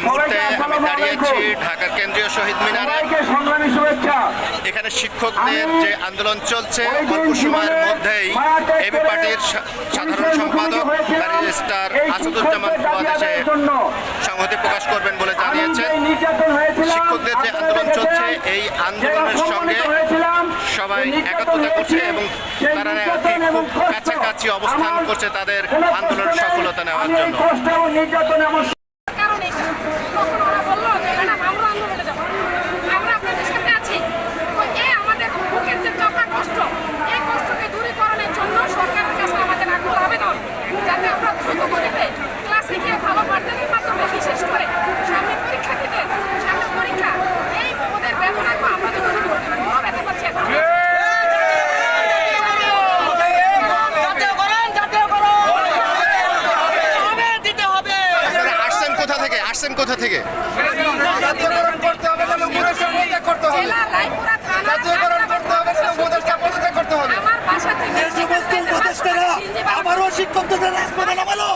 এই মুহূর্তে আমি দাঁড়িয়েছি ঢাকার কেন্দ্রীয় শহীদ মিনারে। এখানে শিক্ষকদের যে আন্দোলন চলছে অল্প সময়ের মধ্যেই এবি পার্টির সাধারণ সম্পাদক ব্যারিস্টার আসাদুজ্জামান ফুয়াদ এসে সংহতি প্রকাশ করবেন বলে জানিয়েছেন। শিক্ষকদের যে আন্দোলন চলছে এই আন্দোলনের সঙ্গে সবাই একাত্মতা করছে এবং তারা খুব কাছাকাছি অবস্থান করছে তাদের আন্দোলনের সফলতা নেওয়ার জন্য। no. যে কোথা থেকে? আবারও শিক্ষকদের রাজপথে নামালো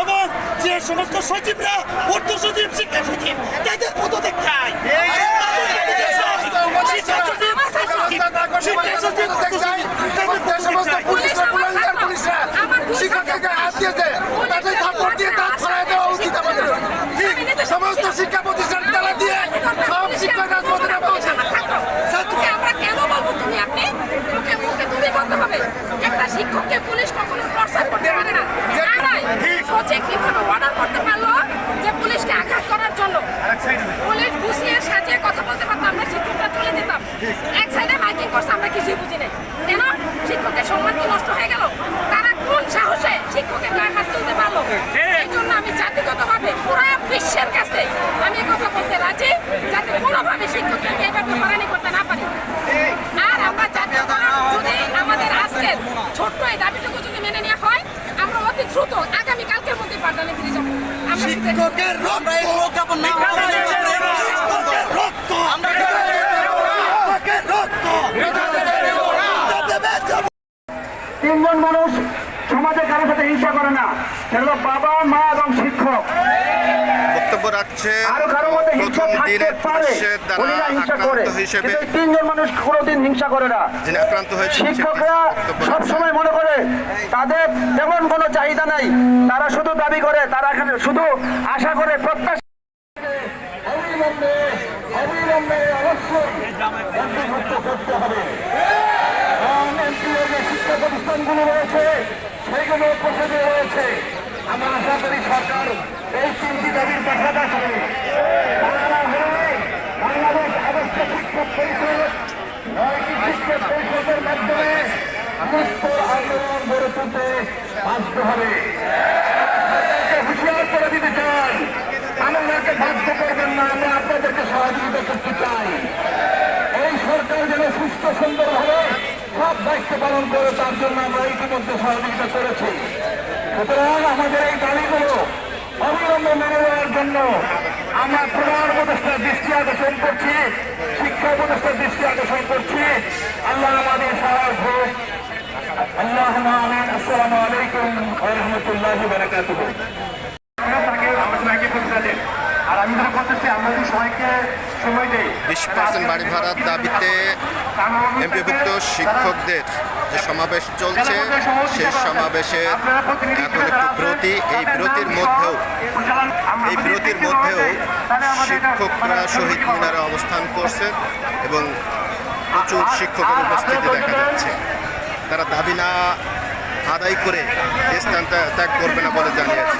এবং যে সমস্ত সচিবরা অর্থ সচিব শিক্ষা সচিব তাদের পদত্যাগ চাই শিক্ষা সচিব, শিক্ষা সচিব, অর্থ সচিব, তাদের যে সমস্ত পদত্যাগ চাই। পুলিশরা কুলাঙ্গার পুলিশরা শিক্ষককে হাত দিয়েছে তাদের থাপ্পড় দিয়ে দাঁত ফেলাই দেওয়া উচিত আমাদের ঠিক সমস্ত শিক্ষা প্রতিষ্ঠান তালা দিয়ে সব শিক্ষক রাজপথে নামা উচিত ছাত্রকে আমরা কেন বলব তুমি আপনি মুখে মুখে তুমি বলতে হবে একটা শিক্ষককে পুলিশ কখনো প্রসার করতে পারে না আর সচিব কীভাবে অর্ডার করতে পারল যে পুলিশকে আঘাত করার জন্য পুলিশ গুছিয়ে সাজিয়ে কথা বলতে পারতো আমরা শিক্ষকরা চলে যেতাম এক সাইডে মাইকিং করছে আমরা কিছুই বুঝি নাই। কেন? শিক্ষকের সম্মান কি নষ্ট হয়ে গেল? তারা কোন সাহসে শিক্ষকের গায়ে হাত তুলতে পারল? এই জন্য আমি জাতিগতভাবে পুরো বিশ্বের কাছে আমি কথা বলতে রাজি যাতে কোনোভাবে শিক্ষকদেরকে এভাবে হয়রানি করতে না পারি। আর আমরা জাতীয়করণ যদি আমাদের আজকের ছোট্ট এই দাবিটুকু যদি মেনে নেওয়া হয় আমরা অতি দ্রুত আগামী কালকের মধ্যে পাঠদানে ফিরে যাব। আমরা শিক্ষকের রক্ত শিক্ষকের রক্ত শিক্ষকের রক্ত দেবে যাব তিনজন মানুষ সমাজে কারোর সাথে হিংসা করে না। সেটা হলো বাবা মা এবং শিক্ষক। বক্তব্য রাখছে আরও কারও মধ্যে হিংসা থাকতে পারে পুলিশের হিংসা করে। হিসেবে তিনজন মানুষ কোনোদিন হিংসা করে না। যিনি আক্রান্ত হয়েছেন শিক্ষকরা সব সময় মনে করে তাদের তেমন কোনো চাহিদা নাই। তারা শুধু দাবি করে তারা এখানে শুধু আশা করে প্রত্যাশা অবিলম্বে অবিলম্বে অবশ্যই করতে হবে। এমপিও যে শিক্ষা প্রতিষ্ঠানগুলো রয়েছে সেগুলো প্রসেসে রয়েছে আমরা আশা করি সরকার এই তিনটি দাবির পাশাপাশি তারা হলে বাংলাদেশ আদর্শ মাধ্যমে সুস্থ আন্দোলন গড়ে তুলতে বাধ্য হবে হুঁশিয়ার চাই আমাদেরকে বাধ্য করবেন না আমরা আপনাদেরকে সহযোগিতা করতে চাই এই সরকার যেন সুস্থ সুন্দরভাবে সব দায়িত্ব পালন করে তার জন্য আমরা ইতিমধ্যে সহযোগিতা করেছি। সুতরাং আমাদের এই দাবিগুলো অবিলম্বে মেনে নেওয়ার জন্য আমরা প্রধান উপদেষ্টার দৃষ্টি আকর্ষণ করছি, শিক্ষা উপদেষ্টার দৃষ্টি আকর্ষণ করছি। আল্লাহ আমাদের সহায় হোক। আল্লাহ আমিন। আসসালামু আলাইকুম রাহমাতুল্লাহি বারাকাতুহু তাকে আমরা সবাইকে প্রতিষ্ঠা দেন আর আমি যেটা বলতেছি আমরা যদি সবাইকে সময় দেই বিশ পার্সেন্ট বাড়ি ভাড়ার দাবিতে এমপিভুক্ত শিক্ষকদের যে সমাবেশ চলছে সেই সমাবেশে এখন একটু বিরতি। এই বিরতির মধ্যেও, এই বিরতির মধ্যেও শিক্ষকরা শহীদ মিনারে অবস্থান করছে এবং প্রচুর শিক্ষকের উপস্থিতি দেখা যাচ্ছে। তারা দাবি না আদায় করে স্থান ত্যাগ করবে না বলে জানিয়েছে।